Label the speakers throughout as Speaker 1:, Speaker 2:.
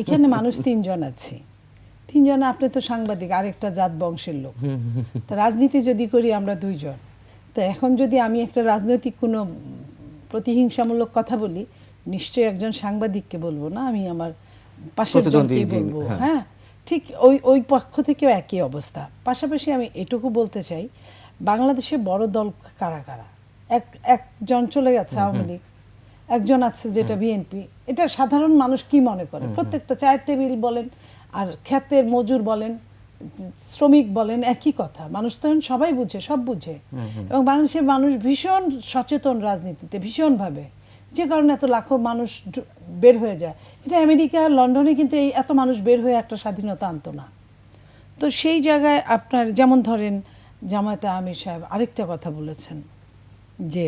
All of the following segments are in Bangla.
Speaker 1: এখানে মানুষ তিনজন আছে। তিনজন আপনি তো সাংবাদিক আরেকটা জাত বংশের লোক। তা রাজনীতি যদি করি আমরা দুইজন। তো এখন যদি আমি একটা রাজনৈতিক কোনো প্রতিহিংসামূলক কথা বলি নিশ্চয়ই একজন সাংবাদিককে বলব না আমি আমার পাশের জনকেই বলব।
Speaker 2: হ্যাঁ।
Speaker 1: হ্যাঁ ঠিক ওই ওই পক্ষ থেকেও একই অবস্থা। পাশাপাশি আমি এটুকু বলতে চাই বাংলাদেশে বড় দল কারা কারা? এক একজন চলে গেছে আওয়ামী লীগ। একজন আছে যেটা বিএনপি এটা সাধারণ মানুষ কি মনে করে? প্রত্যেকটা চায়ের টেবিল বলেন আর ক্ষেতের মজুর বলেন শ্রমিক বলেন একই কথা। মানুষ তো এখন সবাই বুঝে সব বুঝে। এবং বাংলাদেশের মানুষ ভীষণ সচেতন রাজনীতিতে ভীষণভাবে। যে কারণে এত লাখো মানুষ বের হয়ে যায়। এটা আমেরিকা লন্ডনে কিন্তু এই এত মানুষ বের হয়ে একটা স্বাধীনতা আনতো না। তো সেই জায়গায় আপনার যেমন ধরেন জামায়াতে আমির সাহেব আরেকটা কথা বলেছেন যে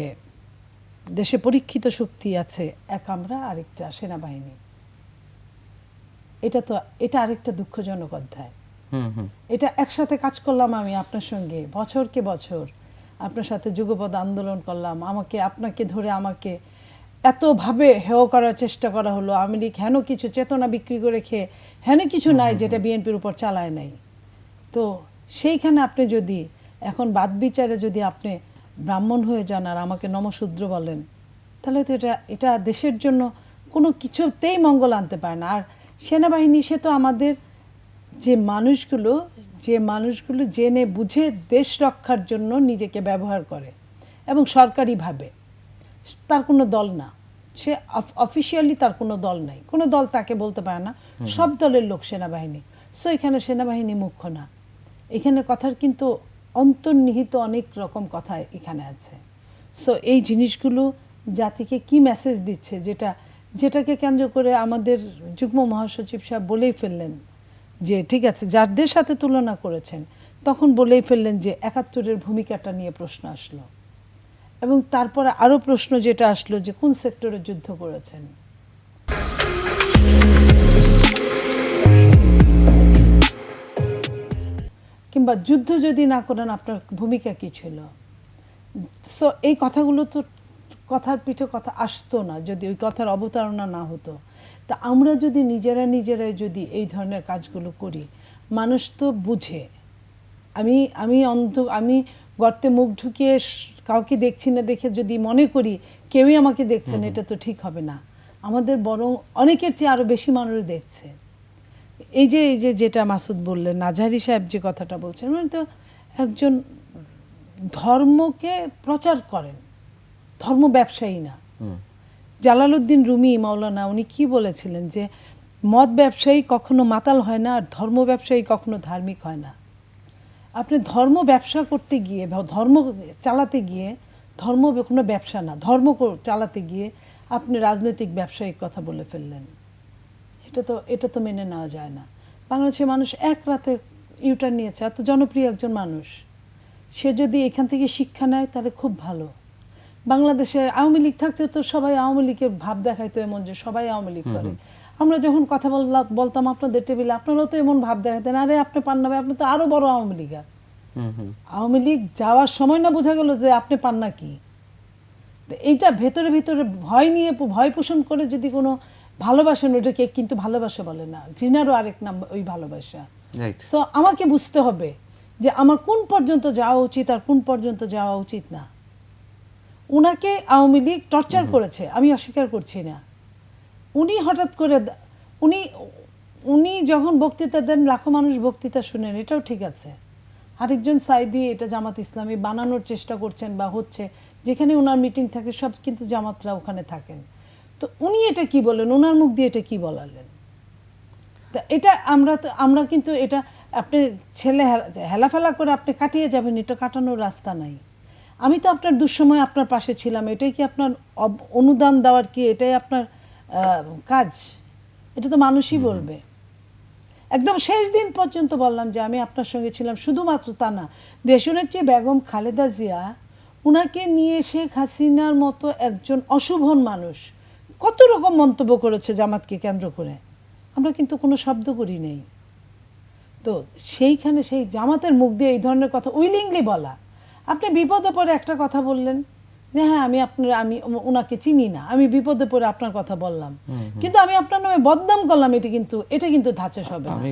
Speaker 1: দেশে পরীক্ষিত শক্তি আছে এক আমরা আরেকটা সেনাবাহিনী। এটা তো এটা আরেকটা দুঃখজনক অধ্যায়। এটা একসাথে কাজ করলাম আমি আপনার সঙ্গে বছরকে বছর। আপনার সাথে যুগপদ আন্দোলন করলাম আমাকে আপনাকে ধরে আমাকে এতভাবে হেয় করার চেষ্টা করা হলো। আমি লীগ হেন কিছু চেতনা বিক্রি করে খেয়ে হেন কিছু নাই যেটা বিএনপির উপর চালায় নাই। তো সেইখানে আপনি যদি এখন বাদ বিচারে যদি আপনি ব্রাহ্মণ হয়ে যান আর আমাকে নমশূদ্র বলেন তাহলে তো এটা এটা দেশের জন্য কোনো কিছুতেই মঙ্গল আনতে পারে না। আর সেনাবাহিনী সে তো আমাদের যে মানুষগুলো যে মানুষগুলো জেনে বুঝে দেশ রক্ষার জন্য নিজেকে ব্যবহার করে এবং সরকারিভাবে তার কোনো দল না। সে অফিসিয়ালি তার কোনো দল নাই। কোনো দল তাকে বলতে পারে না। সব দলের লোক সেনাবাহিনী। সো এখানে সেনাবাহিনী মুখ্য না। এখানে কথার কিন্তু অন্তর্নিহিত অনেক রকম কথা এখানে আছে। সো এই জিনিসগুলো জাতিকে কি মেসেজ দিচ্ছে? যেটা, যেটাকে কেন্দ্র করে আমাদের যুগ্ম মহাসচিব সাহেব বলেই ফেললেন যে, ঠিক আছে, যাদের সাথে তুলনা করেছেন, তখন বলেই ফেললেন যে, একাত্তরের ভূমিকাটা নিয়ে প্রশ্ন আসলো। এবং তারপরে আরও প্রশ্ন যেটা আসলো যে, কোন সেক্টরে যুদ্ধ করেছেন? কিংবা যুদ্ধ যদি না করেন আপনার ভূমিকা কি ছিল? সো এই কথাগুলো তো কথার পিঠে কথা আসতো না যদি ওই কথার অবতারণা না হতো। তা আমরা যদি নিজেরা নিজেরাই যদি এই ধরনের কাজগুলো করি মানুষ তো বুঝে। আমি আমি অন্ধ আমি গর্তে মুখ ঢুকিয়ে কাউকে দেখছি না দেখে যদি মনে করি কেউই আমাকে দেখছেন এটা তো ঠিক হবে না। আমাদের বরং অনেকের চেয়ে আরও বেশি মানুষ দেখছে। এই যে এই যে যেটা মাসুদ বললেন নাজারি সাহেব যে কথাটা বলছেন মানে তো একজন ধর্মকে প্রচার করেন ধর্ম ব্যবসায়ী না। জালালউদ্দিন রুমি মাওলানা উনি কি বলেছিলেন যে মদ ব্যবসায়ী কখনো মাতাল হয় না আর ধর্ম ব্যবসায়ী কখনো ধার্মিক হয় না। আপনি ধর্ম ব্যবসা করতে গিয়ে ধর্ম চালাতে গিয়ে ধর্ম কোনো ব্যবসা না ধর্ম চালাতে গিয়ে আপনি রাজনৈতিক ব্যবসায়িক কথা বলে ফেললেন। এটা তো এটা তো মেনে নেওয়া যায় না। বাংলাদেশের মানুষ এক রাতে ইউটার নিয়েছে এত জনপ্রিয় একজন মানুষ। সে যদি এখান থেকে শিক্ষা নেয় তাহলে খুব ভালো। বাংলাদেশে আওয়ামী লীগ থাকতে তো সবাই আওয়ামী লীগের ভাব দেখাইতো এমন যে সবাই আওয়ামী লীগ করে। আমরা যখন কথা বললাম বলতাম আপনাদের টেবিলে আপনারাও তো এমন ভাব দেখাতেন আরে আপনি পান না আপনি তো আরও বড় আওয়ামী
Speaker 2: হুম।
Speaker 1: আওয়ামী লীগ যাওয়ার সময় না বোঝা গেল যে আপনি পান না কি? এইটা ভেতরে ভিতরে ভয় নিয়ে ভয় পোষণ করে যদি কোনো ভালোবাসেন ওটাকে কিন্তু ভালোবাসা বলে না। ঘৃণারও আরেক নাম ওই ভালোবাসা। সো আমাকে বুঝতে হবে যে আমার কোন পর্যন্ত যাওয়া উচিত আর কোন পর্যন্ত যাওয়া উচিত না। উনাকে আওয়ামী লীগ টর্চার করেছে আমি অস্বীকার করছি না। উনি হঠাৎ করে উনি উনি যখন বক্তৃতা দেন লাখো মানুষ বক্তৃতা শুনেন এটাও ঠিক আছে। আরেকজন সাইদি এটা জামাত ইসলামী বানানোর চেষ্টা করছেন বা হচ্ছে যেখানে ওনার মিটিং থাকে সব কিন্তু জামাতরা ওখানে থাকেন। তো উনি এটা কি বলেন ওনার মুখ দিয়ে এটা কি বলালেন? তা এটা আমরা তো আমরা কিন্তু এটা আপনি ছেলে হেলাফেলা করে আপনি কাটিয়ে যাবেন এটা কাটানোর রাস্তা নাই। আমি তো আপনার দুঃসময় আপনার পাশে ছিলাম এটাই কি আপনার অব- অনুদান দেওয়ার কি এটাই আপনার কাজ? এটা তো মানুষই বলবে। একদম শেষ দিন পর্যন্ত বললাম যে আমি আপনার সঙ্গে ছিলাম শুধুমাত্র তা না দেশনেত্রী বেগম খালেদা জিয়া উনাকে নিয়ে শেখ হাসিনার মতো একজন অশুভন মানুষ কত রকম মন্তব্য করেছে জামাতকে কেন্দ্র করে? আমরা কিন্তু কোনো শব্দ করি নেই। তো সেইখানে সেই জামাতের মুখ দিয়ে এই ধরনের কথা উইলিংলি বলা। আপনি বিপদে পড়ে একটা কথা বললেন যে হ্যাঁ আমি আপনার আমি ওনাকে চিনি না। আমি বিপদে পড়ে আপনার কথা বললাম। কিন্তু আমি আপনার নামে বদনাম করলাম এটা কিন্তু এটা কিন্তু ধাঁচে হবে না।